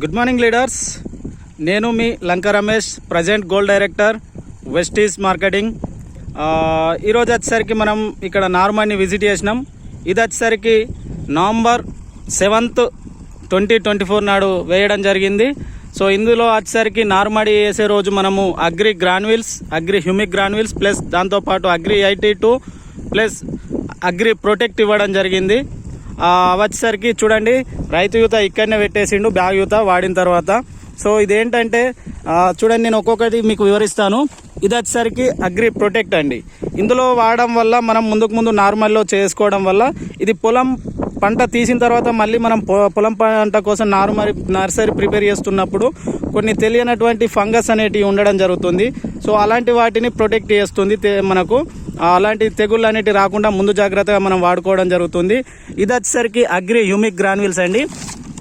Good morning leaders నేను మీ Lanka Ramesh present gold director Vestige marketing ఈరోజు వచ్చేసరికి మనం ఇక్కడ నార్మల్ని విజిట్ చేసినాం. ఇది వచ్చేసరికి November seventh twenty twenty four నాడు వేయడం జరిగింది. సో ఇందులో వచ్చేసరికి నార్మడి వేసే రోజు మనము agri granules agri humic granules plus దాంతోపాటు agri eighty two plus agri protect ఇవ్వడం జరిగింది. వచ్చేసరికి చూడండి రైతు యూత ఇక్కడనే పెట్టేసిండు బ్యాగ్ యూత వాడిన తర్వాత. సో ఇదేంటంటే చూడండి నేను ఒక్కొక్కటి మీకు వివరిస్తాను. ఇది వచ్చేసరికి అగ్రి ప్రొటెక్ట్ అండి. ఇందులో వాడడం వల్ల మనం ముందుకు ముందు నార్మల్లో చేసుకోవడం వల్ల ఇది పొలం పంట తీసిన తర్వాత మళ్ళీ మనం పొ- పొలం పంట కోసం నార్మల్ నర్సరీ ప్రిపేర్ చేస్తున్నప్పుడు కొన్ని తెలియనటువంటి ఫంగస్ అనేటివి ఉండడం జరుగుతుంది. సో అలాంటి వాటిని ప్రొటెక్ట్ చేస్తుంది తె- మనకు. అలాంటి తెగుళ్ళు అనేటివి రాకుండా ముందు జాగ్రత్తగా మనం వాడుకోవడం జరుగుతుంది. ఇది వచ్చేసరికి అగ్రి హ్యూమిక్ గ్రాన్విల్స్ అండి.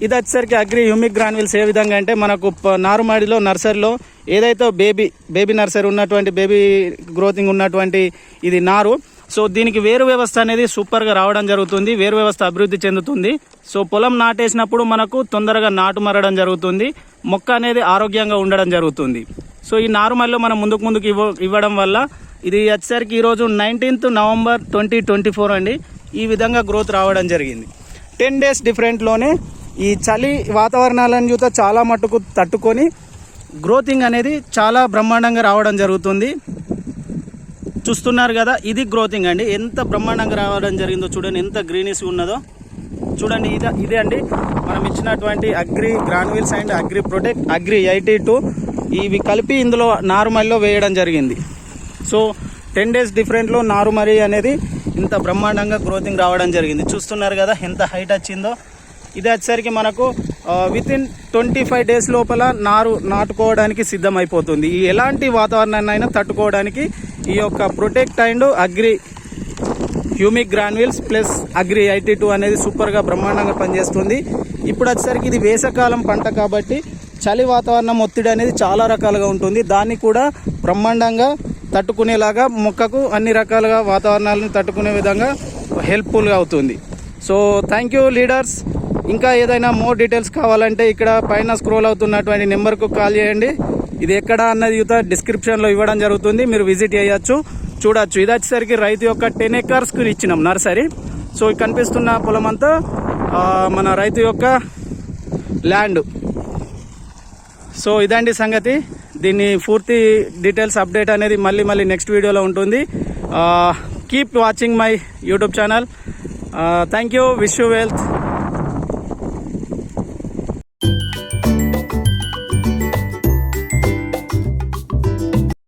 ఇది వచ్చేసరికి అగ్రి హ్యూమిక్ గ్రాన్విల్స్ ఏ విధంగా అంటే మనకు నారుమడిలో నర్సరీలో ఏదైతే బేబీ బేబీ నర్సరీ ఉన్నటువంటి బేబీ గ్రోతింగ్ ఉన్నటువంటి ఇది నారు సో దీనికి వేరు వ్యవస్థ అనేది సూపర్గా రావడం జరుగుతుంది వేరు వ్యవస్థ అభివృద్ధి చెందుతుంది. సో పొలం నాటేసినప్పుడు మనకు తొందరగా నాటు మరడం జరుగుతుంది మొక్క అనేది ఆరోగ్యంగా ఉండడం జరుగుతుంది. సో ఈ నారుమల్లో మనం ముందుకు ముందుకు ఇవ్వ ఇవ్వడం వల్ల ఇది వచ్చేసరికి ఈరోజు nineteenth November twenty twenty four అండి. ఈ విధంగా గ్రోత్ రావడం జరిగింది. టెన్ డేస్ డిఫరెంట్లోనే ఈ చలి వాతావరణాలను చూత చాలా మట్టుకు తట్టుకొని గ్రోతింగ్ అనేది చాలా బ్రహ్మాండంగా రావడం జరుగుతుంది. చూస్తున్నారు కదా ఇది గ్రోతింగ్ అండి. ఎంత బ్రహ్మాండంగా రావడం జరిగిందో చూడండి ఎంత గ్రీనిష్ ఉన్నదో. చూడండి ఇది ఇదే అండి. మనం ఇచ్చినటువంటి agri granules and agri protect agri eighty two. ఇవి కలిపి ఇందులో నారుమల్లో వేయడం జరిగింది. సో టెన్ డేస్ డిఫరెంట్లో నారుమరి అనేది ఇంత బ్రహ్మాండంగా గ్రోతింగ్ రావడం జరిగింది. చూస్తున్నారు కదా ఎంత హైట్ వచ్చిందో. ఇది వచ్చేసరికి మనకు within twenty five days లోపల నారు నాటుకోవడానికి సిద్ధమైపోతుంది. ఈ ఎలాంటి వాతావరణాన్ని అయినా తట్టుకోవడానికి ఈ యొక్క protect and agri humic granules plus agri eighty two అనేది సూపర్గా బ్రహ్మాండంగా పనిచేస్తుంది. ఇప్పుడు వచ్చేసరికి ఇది వేసవకాలం పంట కాబట్టి చలి వాతావరణం ఒత్తిడి అనేది చాలా రకాలుగా ఉంటుంది. దాన్ని కూడా బ్రహ్మాండంగా తట్టుకునేలాగా మొక్కకు అన్ని రకాలుగా వాతావరణాలను తట్టుకునే విధంగా హెల్ప్ఫుల్గా అవుతుంది. సో థ్యాంక్ యూ లీడర్స్ ఇంకా ఏదైనా మోర్ డీటెయిల్స్ కావాలంటే ఇక్కడ పైన స్క్రోల్ అవుతున్నటువంటి నెంబర్కు కాల్ చేయండి. ఇది ఎక్కడ అన్నది యువత డిస్క్రిప్షన్లో ఇవ్వడం జరుగుతుంది. మీరు విజిట్ చేయొచ్చు చూడొచ్చు. ఇది వచ్చేసరికి రైతు యొక్క టెన్ ఎకర్స్కి ఇచ్చినాం నర్సరీ. సో కనిపిస్తున్న పొలం అంతా మన రైతు యొక్క ల్యాండ్. సో ఇదండి సంగతి. దీన్ని పూర్తి డీటెయిల్స్ అప్డేట్ అనేది మళ్ళీ మళ్ళీ నెక్స్ట్ వీడియోలో ఉంటుంది. Keep watching my YouTube channel thank you wish you wealth